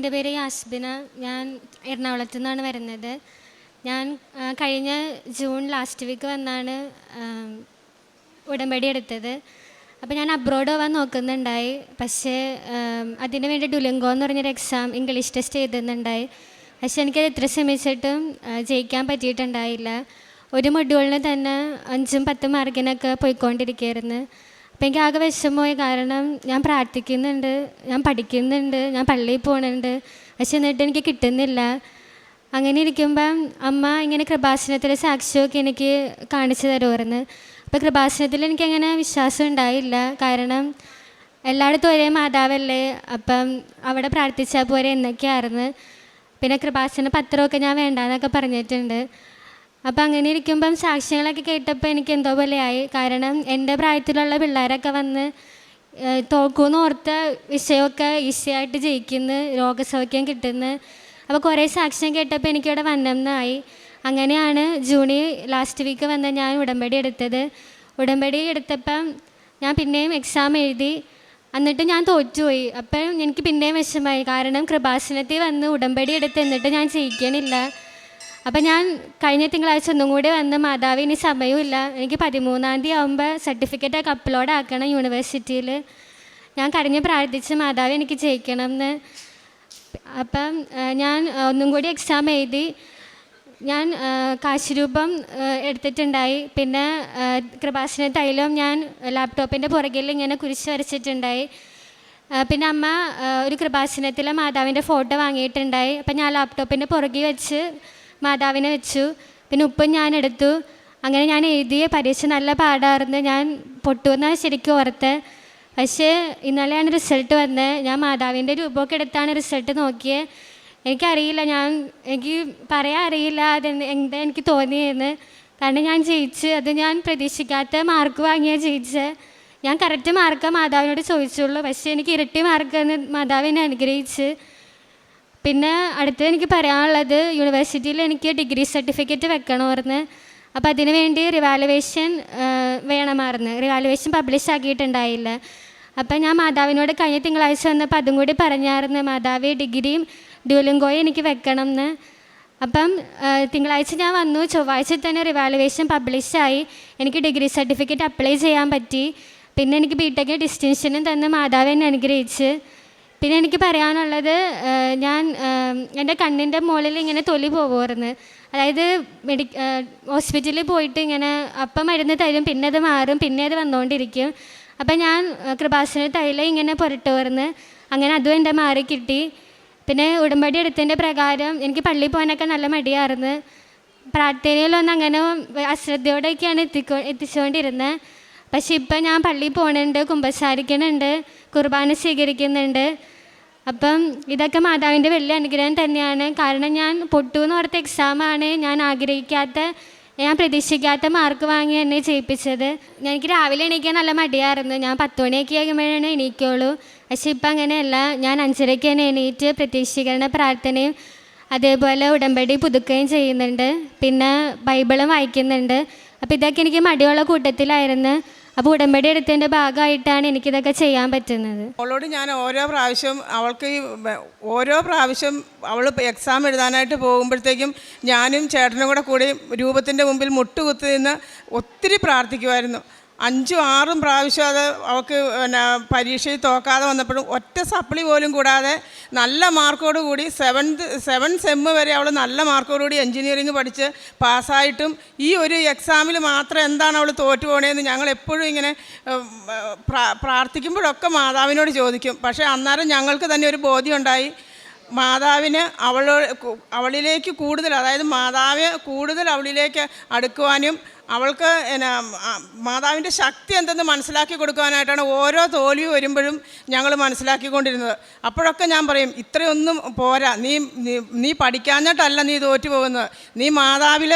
എന്റെ പേര് യാസ്ബിന. ഞാൻ എറണാകുളത്തു നിന്നാണ് വരുന്നത്. ഞാൻ കഴിഞ്ഞ ജൂൺ ലാസ്റ്റ് വീക്ക് വന്നാണ് ഉടമ്പടി എടുത്തത്. അപ്പോൾ ഞാൻ അബ്രോഡ് പോകാൻ നോക്കുന്നുണ്ടായി. പക്ഷേ അതിനു വേണ്ടി ഡുലിങ്കോ എന്ന് പറഞ്ഞൊരു എക്സാം ഇംഗ്ലീഷ് ടെസ്റ്റ് എഴുതുന്നുണ്ടായി. പക്ഷേ എനിക്കത് എത്ര ശ്രമിച്ചിട്ടും ജയിക്കാൻ പറ്റിയിട്ടുണ്ടായില്ല. ഒരു മൊഡ്യൂളിന് തന്നെ അഞ്ചും പത്തും മാർക്കിനൊക്കെ പോയിക്കൊണ്ടിരിക്കുകയായിരുന്നു. അപ്പം എനിക്ക് ആകെ വിഷമമായി കാരണം ഞാൻ പ്രാർത്ഥിക്കുന്നുണ്ട് ഞാൻ പഠിക്കുന്നുണ്ട് ഞാൻ പള്ളിയിൽ പോകുന്നുണ്ട് പക്ഷെ എന്നിട്ട് എനിക്ക് കിട്ടുന്നില്ല. അങ്ങനെ ഇരിക്കുമ്പം അമ്മ ഇങ്ങനെ കൃപാസനത്തിലെ സാക്ഷ്യമൊക്കെ എനിക്ക് കാണിച്ചു തരുമായിരുന്നു അപ്പോൾ കൃപാസനത്തിൽ എനിക്കങ്ങനെ വിശ്വാസം ഉണ്ടായില്ല. കാരണം എല്ലായിടത്തും ഒരേ മാതാവല്ലേ. അപ്പം അവിടെ പ്രാർത്ഥിച്ചാൽ പോരെ എന്നൊക്കെയായിരുന്നു. പിന്നെ കൃപാസന പത്രമൊക്കെ ഞാൻ വേണ്ടാന്നൊക്കെ പറഞ്ഞിട്ടുണ്ട്. അപ്പം അങ്ങനെ ഇരിക്കുമ്പം സാക്ഷ്യങ്ങളൊക്കെ കേട്ടപ്പോൾ എനിക്ക് എന്തോ പോലെയായി. കാരണം എന്റെ പ്രായത്തിലുള്ള പിള്ളേരൊക്കെ വന്ന് തോക്കൂന്ന് ഓർത്ത വിഷയമൊക്കെ ഈസിയായിട്ട് ജയിക്കുന്നു രോഗസൗഖ്യം കിട്ടുന്നു. അപ്പോൾ കുറേ സാക്ഷ്യം കേട്ടപ്പോൾ എനിക്കിവിടെ വന്നെന്നായി അങ്ങനെയാണ് ജൂണി ലാസ്റ്റ് വീക്ക് വന്ന് ഞാൻ ഉടമ്പടി എടുത്തത്. ഉടമ്പടി എടുത്തപ്പം ഞാൻ പിന്നെയും എക്സാം എഴുതി. എന്നിട്ട് ഞാൻ തോറ്റുപോയി. അപ്പം എനിക്ക് പിന്നെയും വിഷമമായി. കാരണം കൃപാസനത്തിൽ വന്ന് ഉടമ്പടി എടുത്ത് എന്നിട്ട് ഞാൻ ജയിക്കണില്ല. അപ്പം ഞാൻ കഴിഞ്ഞ തിങ്കളാഴ്ച ഒന്നും കൂടി വന്ന് മാതാവ് ഇനി സമയമില്ല എനിക്ക് പതിമൂന്നാം തീയതി ആകുമ്പോൾ സർട്ടിഫിക്കറ്റൊക്കെ അപ്ലോഡ് ആക്കണം യൂണിവേഴ്സിറ്റിയിൽ ഞാൻ കരഞ്ഞ് പ്രാർത്ഥിച്ച് മാതാവ് എനിക്ക് ജയിക്കണം എന്ന് അപ്പം ഞാൻ ഒന്നും കൂടി എക്സാം എഴുതി ഞാൻ കാശുരൂപം കാശ് രൂപം എടുത്തിട്ടുണ്ടായി. പിന്നെ കൃപാസന തൈലം ഞാൻ ലാപ്ടോപ്പിന്റെ പുറകിൽ ഇങ്ങനെ കുരിശ് വരച്ചിട്ടുണ്ടായി. പിന്നെ അമ്മ ഒരു കൃപാസനത്തിലെ മാതാവിന്റെ ഫോട്ടോ വാങ്ങിയിട്ടുണ്ടായി. അപ്പം ഞാൻ ലാപ്ടോപ്പിന്റെ പുറകിൽ വെച്ച് മാതാവിനെ വെച്ചു. പിന്നെ ഉപ്പും ഞാൻ എടുത്തു. അങ്ങനെ ഞാൻ എഴുതിയ പരീക്ഷ നല്ല പാടായിരുന്നു. ഞാൻ പൊട്ടുമെന്നാണ് ശരിക്കും ഓർത്ത്. പക്ഷേ ഇന്നലെയാണ് റിസൾട്ട് വന്നത് ഞാൻ മാതാവിന്റെ രൂപമൊക്കെ എടുത്താണ് റിസൾട്ട് നോക്കിയത് എനിക്കറിയില്ല ഞാൻ എനിക്ക് പറയാൻ അറിയില്ല അത് എന്താ എനിക്ക് തോന്നിയെന്ന്. കാരണം ഞാൻ ജയിച്ച്. അത് ഞാൻ പ്രതീക്ഷിക്കാത്ത മാർക്ക് വാങ്ങിയ ജയിച്ചത് ഞാൻ കറക്റ്റ് മാർക്ക് മാതാവിനോട് ചോദിച്ചുള്ളൂ. പക്ഷേ എനിക്ക് ഇരട്ടി മാർക്ക് മാതാവിനെ അനുഗ്രഹിച്ച്. പിന്നെ അടുത്തത് എനിക്ക് പറയാനുള്ളത് യൂണിവേഴ്സിറ്റിയിൽ എനിക്ക് ഡിഗ്രി സർട്ടിഫിക്കറ്റ് വെക്കണമായിരുന്നു അപ്പോൾ അതിന് വേണ്ടി റിവാലുവേഷൻ വേണമായിരുന്നു റിവാലുവേഷൻ പബ്ലിഷ് ആക്കിയിട്ടുണ്ടായില്ല. അപ്പം ഞാൻ മാതാവിനോട് കഴിഞ്ഞ തിങ്കളാഴ്ച വന്നപ്പോൾ അതും കൂടി പറഞ്ഞായിരുന്നു. മാതാവ് ഡിഗ്രിയും ഡ്യൂലിംഗോയും എനിക്ക് വെക്കണം എന്ന് അപ്പം തിങ്കളാഴ്ച ഞാൻ വന്നു. ചൊവ്വാഴ്ച തന്നെ റിവാലുവേഷൻ പബ്ലിഷായി എനിക്ക് ഡിഗ്രി സർട്ടിഫിക്കറ്റ് അപ്ലൈ ചെയ്യാൻ പറ്റി. പിന്നെ എനിക്ക് ബി ടെക് ഡിസ്റ്റിങ്ഷനും തന്ന് മാതാവ് എന്നെ അനുഗ്രഹിച്ച്. പിന്നെ എനിക്ക് പറയാനുള്ളത് ഞാൻ എന്റെ കണ്ണിന്റെ മുകളിൽ ഇങ്ങനെ തൊലി പോകുമായിരുന്നു അതായത് മെഡി ഹോസ്പിറ്റലിൽ പോയിട്ട് ഇങ്ങനെ അപ്പം മരുന്ന് തരും പിന്നെ അത് മാറും പിന്നെ അത് വന്നുകൊണ്ടിരിക്കും അപ്പം ഞാൻ കൃപാസന തൈലം ഇങ്ങനെ പുരട്ടുമായിരുന്നു. അങ്ങനെ അതും എന്റെ മാറി കിട്ടി. പിന്നെ ഉടമ്പടി എടുത്തതിന്റെ പ്രകാരം എനിക്ക് പള്ളിയിൽ പോകാനൊക്കെ നല്ല മടിയായിരുന്നു. പ്രാർത്ഥനയിലൊന്നും അങ്ങനെ അശ്രദ്ധയോടെയൊക്കെയാണ് എത്തിക്കോ എത്തിച്ചുകൊണ്ടിരുന്നത് പക്ഷെ ഇപ്പം ഞാൻ പള്ളിയിൽ പോകണുണ്ട് കുമ്പസാരിക്കണുണ്ട് കുർബാന സ്വീകരിക്കുന്നുണ്ട്. അപ്പം ഇതൊക്കെ മാതാവിന്റെ വലിയ അനുഗ്രഹം തന്നെയാണ്. കാരണം ഞാൻ പൊട്ടു എന്ന് ഓർത്ത എക്സാമാണ് ഞാൻ ആഗ്രഹിക്കാത്ത ഞാൻ പ്രതീക്ഷിക്കാത്ത മാർക്ക് വാങ്ങി എന്നെ ജയിപ്പിച്ചത്. എനിക്ക് രാവിലെ എണീക്കാൻ നല്ല മടിയായിരുന്നു. ഞാൻ പത്ത് മണിയൊക്കെ ആകുമ്പോഴാണ് എണീക്കുള്ളൂ. പക്ഷെ ഇപ്പം അങ്ങനെയല്ല. ഞാൻ അഞ്ചരയ്ക്ക് തന്നെ എണീറ്റ് പ്രതീക്ഷീകരണ പ്രാർത്ഥനയും അതേപോലെ ഉടമ്പടി പുതുക്കുകയും ചെയ്യുന്നുണ്ട്. പിന്നെ ബൈബിളും വായിക്കുന്നുണ്ട്. അപ്പോൾ ഇതൊക്കെ എനിക്ക് മടിയുള്ള കൂട്ടത്തിലായിരുന്നു. അപ്പോൾ ഉടമ്പടി എടുത്തതിന്റെ ഭാഗമായിട്ടാണ് എനിക്കിതൊക്കെ ചെയ്യാൻ പറ്റുന്നത്. അവളോട് ഞാൻ ഓരോ പ്രാവശ്യം അവൾക്ക് ഓരോ പ്രാവശ്യം അവൾ എക്സാം എഴുതാനായിട്ട് പോകുമ്പോഴത്തേക്കും ഞാനും ചേട്ടനും കൂടെ കൂടി രൂപത്തിന്റെ മുമ്പിൽ മുട്ടുകുത്തി നിന്ന് ഒത്തിരി പ്രാർത്ഥിക്കുമായിരുന്നു അഞ്ചും ആറും പ്രാവശ്യം അത് അവൾക്ക് പിന്നെ പരീക്ഷയിൽ തോക്കാതെ വന്നപ്പോഴും ഒറ്റ സപ്ലി പോലും കൂടാതെ നല്ല മാർക്കോട് കൂടി സെവൻത് സെവൻ സെമ്മ് വരെ അവൾ നല്ല മാർക്കോട് കൂടി എൻജിനീയറിംഗ് പഠിച്ച് പാസ്സായിട്ടും ഈ ഒരു എക്സാമിൽ മാത്രം എന്താണ് അവൾ തോറ്റു പോണേന്ന് ഞങ്ങൾ എപ്പോഴും ഇങ്ങനെ പ്രാർത്ഥിക്കുമ്പോഴൊക്കെ മാതാവിനോട് ചോദിക്കും. പക്ഷേ അന്നേരം ഞങ്ങൾക്ക് തന്നെ ഒരു ബോധ്യമുണ്ടായി. മാതാവിന് അവളോ അവളിലേക്ക് കൂടുതൽ അതായത് മാതാവ് കൂടുതൽ അവളിലേക്ക് അടുക്കുവാനും അവൾക്ക് എന്നാ മാതാവിന്റെ ശക്തി എന്തെന്ന് മനസ്സിലാക്കി കൊടുക്കുവാനായിട്ടാണ് ഓരോ തോൽവി വരുമ്പോഴും ഞങ്ങൾ മനസ്സിലാക്കിക്കൊണ്ടിരുന്നത്. അപ്പോഴൊക്കെ ഞാൻ പറയും ഇത്രയൊന്നും പോരാ നീ നീ- പഠിക്കാഞ്ഞിട്ടല്ല നീ തോറ്റു പോകുന്നത് നീ മാതാവിൽ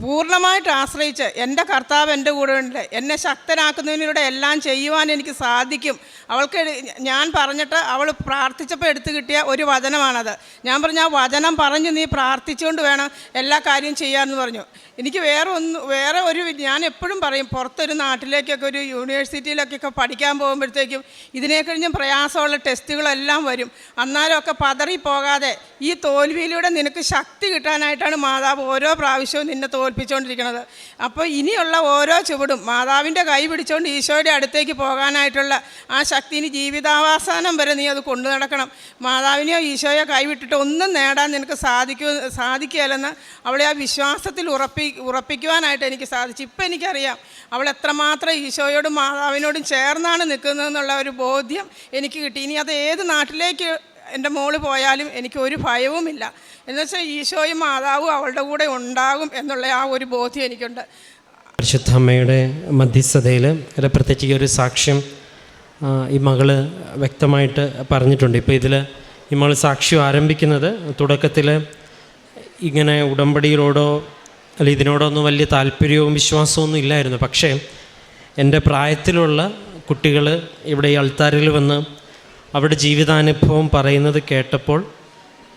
പൂർണമായിട്ട് ആശ്രയിച്ച് എന്റെ കർത്താവ് എന്റെ കൂടെ ഉണ്ട്. എന്നെ ശക്തനാക്കുന്നതിലൂടെ എല്ലാം ചെയ്യുവാൻ എനിക്ക് സാധിക്കും. അവൾക്ക് ഞാൻ പറഞ്ഞിട്ട് അവൾ പ്രാർത്ഥിച്ചപ്പോൾ എടുത്തു കിട്ടിയ ഒരു വചനമാണത്. ഞാൻ പറഞ്ഞു ആ വചനം പറഞ്ഞ് നീ പ്രാർത്ഥിച്ചുകൊണ്ട് വേണം എല്ലാ കാര്യവും ചെയ്യാമെന്ന് പറഞ്ഞു. എനിക്ക് വേറെ ഒന്ന് വേറെ ഒരു ഞാൻ എപ്പോഴും പറയും പുറത്തൊരു നാട്ടിലേക്കൊക്കെ ഒരു യൂണിവേഴ്സിറ്റിയിലൊക്കെ പഠിക്കാൻ പോകുമ്പോഴത്തേക്കും ഇതിനെ പ്രയാസമുള്ള ടെസ്റ്റുകളെല്ലാം വരും. അന്നാലൊക്കെ പതറി പോകാതെ ഈ തോൽവിയിലൂടെ നിനക്ക് ശക്തി കിട്ടാനായിട്ടാണ് മാതാവ് ഓരോ പ്രാവശ്യവും നിന്നെ തോൽപ്പിച്ചുകൊണ്ടിരിക്കുന്നത് അപ്പോൾ ഇനിയുള്ള ഓരോ ചുവടും മാതാവിന്റെ കൈ പിടിച്ചുകൊണ്ട് ഈശോയുടെ അടുത്തേക്ക് പോകാനായിട്ടുള്ള ആ ശക്തി ഇനി ജീവിതാവസാനം വരെ നീ അത് കൊണ്ടു നടക്കണം. മാതാവിനെയോ ഈശോയോ കൈവിട്ടിട്ട് ഒന്നും നേടാൻ നിനക്ക് സാധിക്കൂ സാധിക്കുകയല്ലെന്ന് അവളെ ആ വിശ്വാസത്തിൽ ഉറപ്പി ഉറപ്പിക്കുവാനായിട്ട് എനിക്ക് സാധിച്ചു. ഇപ്പം എനിക്കറിയാം അവൾ എത്രമാത്രം ഈശോയോടും മാതാവിനോടും ചേർന്നാണ് നിൽക്കുന്നതെന്നുള്ള ഒരു ബോധ്യം എനിക്ക് കിട്ടി. ഇനി അത് ഏത് നാട്ടിലേക്ക് എന്റെ മോൾ പോയാലും എനിക്ക് ഒരു ഭയവുമില്ല. എന്നുവെച്ചാൽ ഈശോയും മാതാവും അവളുടെ കൂടെ ഉണ്ടാകും എന്നുള്ള ആ ഒരു ബോധ്യം എനിക്കുണ്ട്. പരിശുദ്ധ അമ്മയുടെ മധ്യസ്ഥതയിൽ അല്ല പ്രത്യേകിച്ച് ഒരു സാക്ഷ്യം ഈ മകൾ വ്യക്തമായിട്ട് പറഞ്ഞിട്ടുണ്ട്. ഇപ്പോൾ ഇതിൽ ഈ മകൾ സാക്ഷ്യം ആരംഭിക്കുന്നത് തുടക്കത്തിൽ ഇങ്ങനെ ഉടമ്പടിയിലോടോ അല്ല ഇതിനോടൊന്നും വലിയ താല്പര്യവും വിശ്വാസമൊന്നും ഇല്ലായിരുന്നു. പക്ഷേ എന്റെ പ്രായത്തിലുള്ള കുട്ടികൾ ഇവിടെ ഈ അൾത്താരിൽ വന്ന് അവരുടെ ജീവിതാനുഭവം പറയുന്നത് കേട്ടപ്പോൾ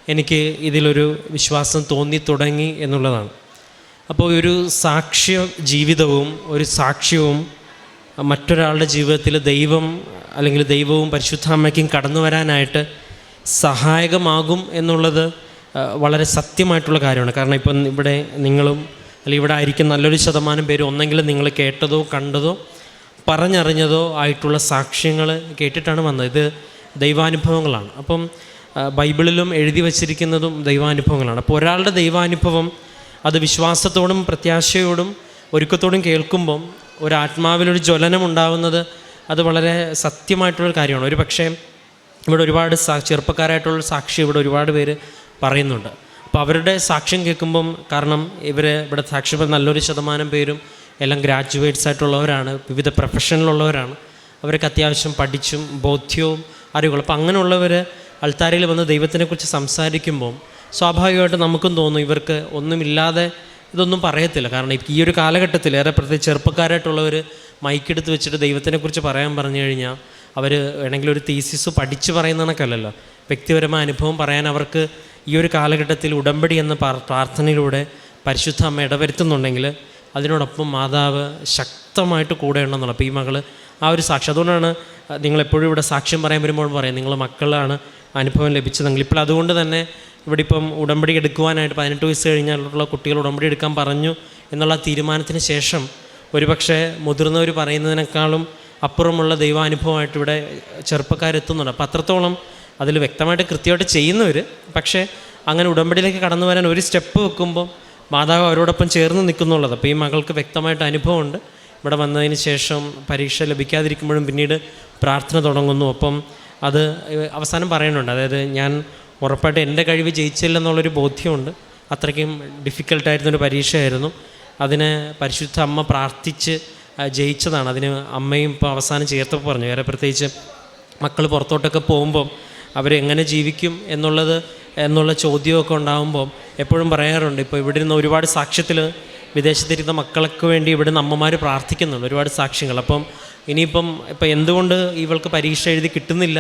എനിക്ക് ഇതിലൊരു വിശ്വാസം തോന്നി തുടങ്ങി എന്നുള്ളതാണ്. അപ്പോൾ ഒരു സാക്ഷ്യ ജീവിതവും ഒരു സാക്ഷ്യവും മറ്റൊരാളുടെ ജീവിതത്തിൽ ദൈവം അല്ലെങ്കിൽ ദൈവവും പരിശുദ്ധാമ്മയ്ക്കും കടന്നു വരാനായിട്ട് സഹായകമാകും എന്നുള്ളത് വളരെ സത്യമായിട്ടുള്ള കാര്യമാണ്. കാരണം ഇപ്പം ഇവിടെ നിങ്ങളും അല്ലെങ്കിൽ ഇവിടെ ആയിരിക്കും നല്ലൊരു ശതമാനം പേര് ഒന്നെങ്കിലും നിങ്ങൾ കേട്ടതോ കണ്ടതോ പറഞ്ഞറിഞ്ഞതോ ആയിട്ടുള്ള സാക്ഷ്യങ്ങൾ കേട്ടിട്ടാണ് വന്നത്. ഇത് ദൈവാനുഭവങ്ങളാണ്. അപ്പം ബൈബിളിലും എഴുതി വച്ചിരിക്കുന്നതും ദൈവാനുഭവങ്ങളാണ്. അപ്പോൾ ഒരാളുടെ ദൈവാനുഭവം അത് വിശ്വാസത്തോടും പ്രത്യാശയോടും ഒരുക്കത്തോടും കേൾക്കുമ്പം ഒരു ആത്മാവിലൊരു ജ്വലനം ഉണ്ടാവുന്നത് അത് വളരെ സത്യമായിട്ടുള്ളൊരു കാര്യമാണ്. ഒരു പക്ഷേ ഇവിടെ ഒരുപാട് സാ ചെറുപ്പക്കാരായിട്ടുള്ള സാക്ഷി ഇവിടെ ഒരുപാട് പേര് പറയുന്നുണ്ട്. അപ്പോൾ അവരുടെ സാക്ഷ്യം കേൾക്കുമ്പം കാരണം ഇവർ ഇവിടെ സാക്ഷി നല്ലൊരു ശതമാനം പേരും എല്ലാം ഗ്രാജുവേറ്റ്സ് ആയിട്ടുള്ളവരാണ് വിവിധ പ്രൊഫഷനിലുള്ളവരാണ്. അവരൊക്കെ അത്യാവശ്യം പഠിച്ചും ബോധ്യവും അറിവുകളും അപ്പോൾ അങ്ങനെയുള്ളവർ അൾത്താരയിൽ വന്ന് ദൈവത്തിനെക്കുറിച്ച് സംസാരിക്കുമ്പം സ്വാഭാവികമായിട്ട് നമുക്കും തോന്നും ഇവർക്ക് ഒന്നുമില്ലാതെ ഇതൊന്നും പറയത്തില്ല. കാരണം ഈ ഒരു കാലഘട്ടത്തിൽ ഏറെ പ്രത്യേകിച്ച് ചെറുപ്പക്കാരായിട്ടുള്ളവർ മൈക്കെടുത്ത് വെച്ചിട്ട് ദൈവത്തിനെക്കുറിച്ച് പറയാൻ പറഞ്ഞു കഴിഞ്ഞാൽ അവർ വേണമെങ്കിൽ ഒരു തീസിസ് പഠിച്ച് പറയുന്ന കണക്കല്ലല്ലോ. വ്യക്തിപരമായ അനുഭവം പറയാൻ അവർക്ക് ഈ ഒരു കാലഘട്ടത്തിൽ ഉടമ്പടി എന്ന പ്രാർ- പ്രാർത്ഥനയിലൂടെ പരിശുദ്ധ അമ്മ ഇടവരുത്തുന്നുണ്ടെങ്കിൽ അതിനോടൊപ്പം മാതാവ് ശക്തമായിട്ട് കൂടെ ഉണ്ടെന്നുള്ള അപ്പോൾ ഈ മകൾ ആ ഒരു സാക്ഷി. അതുകൊണ്ടാണ് നിങ്ങളെപ്പോഴും ഇവിടെ സാക്ഷ്യം പറയാൻ വരുമ്പോൾ പറയാം നിങ്ങൾ മക്കളാണ് അനുഭവം ലഭിച്ചതെങ്കിൽ. ഇപ്പോൾ അതുകൊണ്ട് തന്നെ ഇവിടെ ഇപ്പം ഉടമ്പടി എടുക്കുവാനായിട്ട് പതിനെട്ട് വയസ്സ് കഴിഞ്ഞാലുള്ള കുട്ടികൾ ഉടമ്പടി എടുക്കാൻ പറഞ്ഞു എന്നുള്ള തീരുമാനത്തിന് ശേഷം ഒരുപക്ഷെ മുതിർന്നവർ പറയുന്നതിനേക്കാളും അപ്പുറമുള്ള ദൈവാനുഭവമായിട്ട് ഇവിടെ ചെറുപ്പക്കാരെത്തുന്നുണ്ട്. അപ്പോൾ അത്രത്തോളം അതിൽ വ്യക്തമായിട്ട് കൃത്യമായിട്ട് ചെയ്യുന്നവർ പക്ഷേ അങ്ങനെ ഉടമ്പടിയിലേക്ക് കടന്നു വരാൻ ഒരു സ്റ്റെപ്പ് വെക്കുമ്പോൾ മാതാവ് അവരോടൊപ്പം ചേർന്ന് നിൽക്കുന്നുള്ളത്. അപ്പോൾ ഈ മകൾക്ക് വ്യക്തമായിട്ട് അനുഭവമുണ്ട്. ഇവിടെ വന്നതിന് ശേഷം പരീക്ഷ ലഭിക്കാതിരിക്കുമ്പോഴും പിന്നീട് പ്രാർത്ഥന തുടങ്ങുന്നു. അപ്പം അത് അവസാനം പറയുന്നുണ്ട്. അതായത് ഞാൻ ഉറപ്പായിട്ട് എന്റെ കഴിവ് ജയിച്ചില്ലെന്നുള്ളൊരു ബോധ്യമുണ്ട്. അത്രയ്ക്കും ഡിഫിക്കൽട്ടായിരുന്നൊരു പരീക്ഷയായിരുന്നു. അതിന് പരിശുദ്ധ അമ്മ പ്രാർത്ഥിച്ച് ജയിച്ചതാണ്. അതിന് അമ്മയും ഇപ്പോൾ അവസാനം ചേർത്തപ്പോൾ പറഞ്ഞു. വേറെ പ്രത്യേകിച്ച് മക്കൾ പുറത്തോട്ടൊക്കെ പോകുമ്പം അവരെങ്ങനെ ജീവിക്കും എന്നുള്ളത് എന്നുള്ള ചോദ്യമൊക്കെ ഉണ്ടാകുമ്പം എപ്പോഴും പറയാറുണ്ട്. ഇപ്പോൾ ഇവിടെ നിന്ന് ഒരുപാട് സാക്ഷ്യത്തിൽ വിദേശത്തിരുന്ന മക്കൾക്ക് വേണ്ടി ഇവിടെ അമ്മമാർ പ്രാർത്ഥിക്കുന്നുണ്ട്. ഒരുപാട് സാക്ഷ്യങ്ങൾ. അപ്പം ഇനിയിപ്പം ഇപ്പം എന്തുകൊണ്ട് ഇവൾക്ക് പരീക്ഷ എഴുതി കിട്ടുന്നില്ല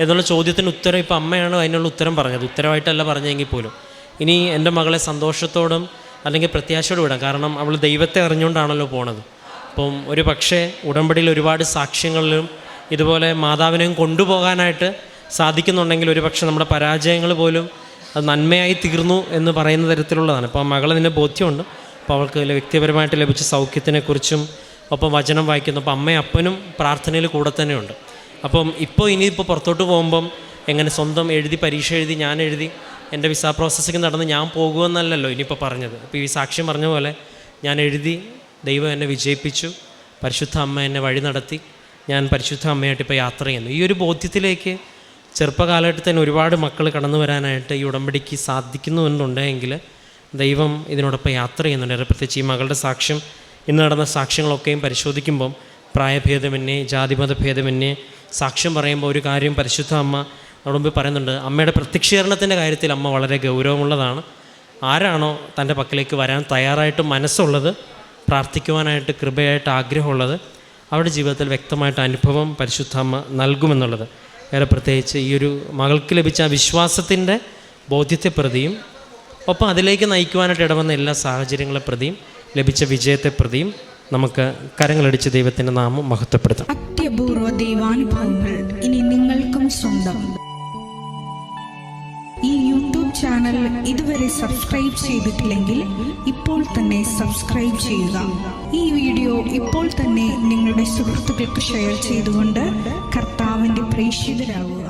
എന്നുള്ള ചോദ്യത്തിന് ഉത്തരം ഇപ്പം അമ്മയാണ് അതിനുള്ള ഉത്തരം പറഞ്ഞത്. ഉത്തരമായിട്ടല്ല പറഞ്ഞെങ്കിൽ പോലും. ഇനി എന്റെ മകളെ സന്തോഷത്തോടും അല്ലെങ്കിൽ പ്രത്യാശയോടും വിടാം കാരണം അവൾ ദൈവത്തെ അറിഞ്ഞുകൊണ്ടാണല്ലോ പോണത്. അപ്പം ഒരു പക്ഷേ ഉടമ്പടിയിൽ ഒരുപാട് സാക്ഷ്യങ്ങളിലും ഇതുപോലെ മാതാവിനെയും കൊണ്ടുപോകാനായിട്ട് സാധിക്കുന്നുണ്ടെങ്കിൽ ഒരു പക്ഷേ നമ്മുടെ പരാജയങ്ങൾ പോലും അത് നന്മയായി തീർന്നു എന്ന് പറയുന്ന തരത്തിലുള്ളതാണ്. അപ്പോൾ മകൾ നിന്നെ ബോധ്യമുണ്ട്. അപ്പോൾ അവൾക്ക് വ്യക്തിപരമായിട്ട് ലഭിച്ച സൗഖ്യത്തിനെക്കുറിച്ചും ഒപ്പം വചനം വായിക്കുന്നു അപ്പം അമ്മയും അപ്പനും പ്രാർത്ഥനയിൽ കൂടെ തന്നെയുണ്ട്. അപ്പം ഇപ്പോൾ ഇനിയിപ്പോൾ പുറത്തോട്ട് പോകുമ്പം എങ്ങനെ സ്വന്തം എഴുതി പരീക്ഷ എഴുതി ഞാൻ എഴുതി എന്റെ വിസ പ്രോസസ്സിങ് നടന്ന് ഞാൻ പോകുമെന്നല്ലല്ലോ ഇനിയിപ്പോൾ പറഞ്ഞത്. അപ്പോൾ ഈ സാക്ഷ്യം പറഞ്ഞ പോലെ ഞാൻ എഴുതി ദൈവം എന്നെ വിജയിപ്പിച്ചു പരിശുദ്ധ അമ്മ എന്നെ വഴി നടത്തി ഞാൻ പരിശുദ്ധ അമ്മയായിട്ട് ഇപ്പോൾ യാത്ര ചെയ്യുന്നു. ഈ ഒരു ബോധ്യത്തിലേക്ക് ചെറുപ്പകാലഘട്ടത്തിൽ തന്നെ ഒരുപാട് മക്കൾ കടന്നു വരാനായിട്ട് ഈ ഉടമ്പടിക്ക് സാധിക്കുന്നുണ്ടെങ്കിൽ ദൈവം ഇതിനോടൊപ്പം യാത്ര ചെയ്യുന്നുണ്ട്. പ്രത്യേകിച്ച് ഈ മകളുടെ സാക്ഷ്യം ഇന്ന് നടന്ന സാക്ഷ്യങ്ങളൊക്കെയും പരിശോധിക്കുമ്പം പ്രായഭേദമന്യേ ജാതിമത ഭേദമന്യേ സാക്ഷ്യം പറയുമ്പോൾ ഒരു കാര്യം പരിശുദ്ധ അമ്മ അവിടെ മുമ്പ് പറയുന്നുണ്ട്. അമ്മയുടെ പ്രത്യക്ഷീകരണത്തിന്റെ കാര്യത്തിൽ അമ്മ വളരെ ഗൗരവമുള്ളതാണ്. ആരാണോ തന്റെ പക്കലേക്ക് വരാൻ തയ്യാറായിട്ട് മനസ്സുള്ളത് പ്രാർത്ഥിക്കുവാനായിട്ട് കൃപയായിട്ട് ആഗ്രഹമുള്ളത് അവരുടെ ജീവിതത്തിൽ വ്യക്തമായിട്ട് അനുഭവം പരിശുദ്ധ അമ്മ നൽകുമെന്നുള്ളത്. ഏറെ പ്രത്യേകിച്ച് ഈ ഒരു മകൾക്ക് ലഭിച്ച വിശ്വാസത്തിന്റെ ബോധ്യത്തെ പ്രതിയും ഒപ്പം അതിലേക്ക് നയിക്കുവാനായിട്ട് ഇടവന്ന എല്ലാ സാഹചര്യങ്ങളെ പ്രതിയും ലഭിച്ച വിജയത്തെ പ്രതിയും നമുക്ക് കരങ്ങളടിച്ച് ദൈവത്തിന്റെ നാമം മഹത്വപ്പെടുത്താം. അത്യപൂർവ ദൈവാനുഭവങ്ങൾ ഇനി നിങ്ങൾക്കും സ്വന്തം. ഈ യൂട്യൂബ് ചാനൽ ഇതുവരെ സബ്സ്ക്രൈബ് ചെയ്തിട്ടില്ലെങ്കിൽ ഇപ്പോൾ തന്നെ സബ്സ്ക്രൈബ് ചെയ്യുക. ഈ വീഡിയോ ഇപ്പോൾ തന്നെ നിങ്ങളുടെ സുഹൃത്തുക്കൾക്ക് ഷെയർ ചെയ്തുകൊണ്ട് കർത്താവിന്റെ പ്രേക്ഷിതരാകുക.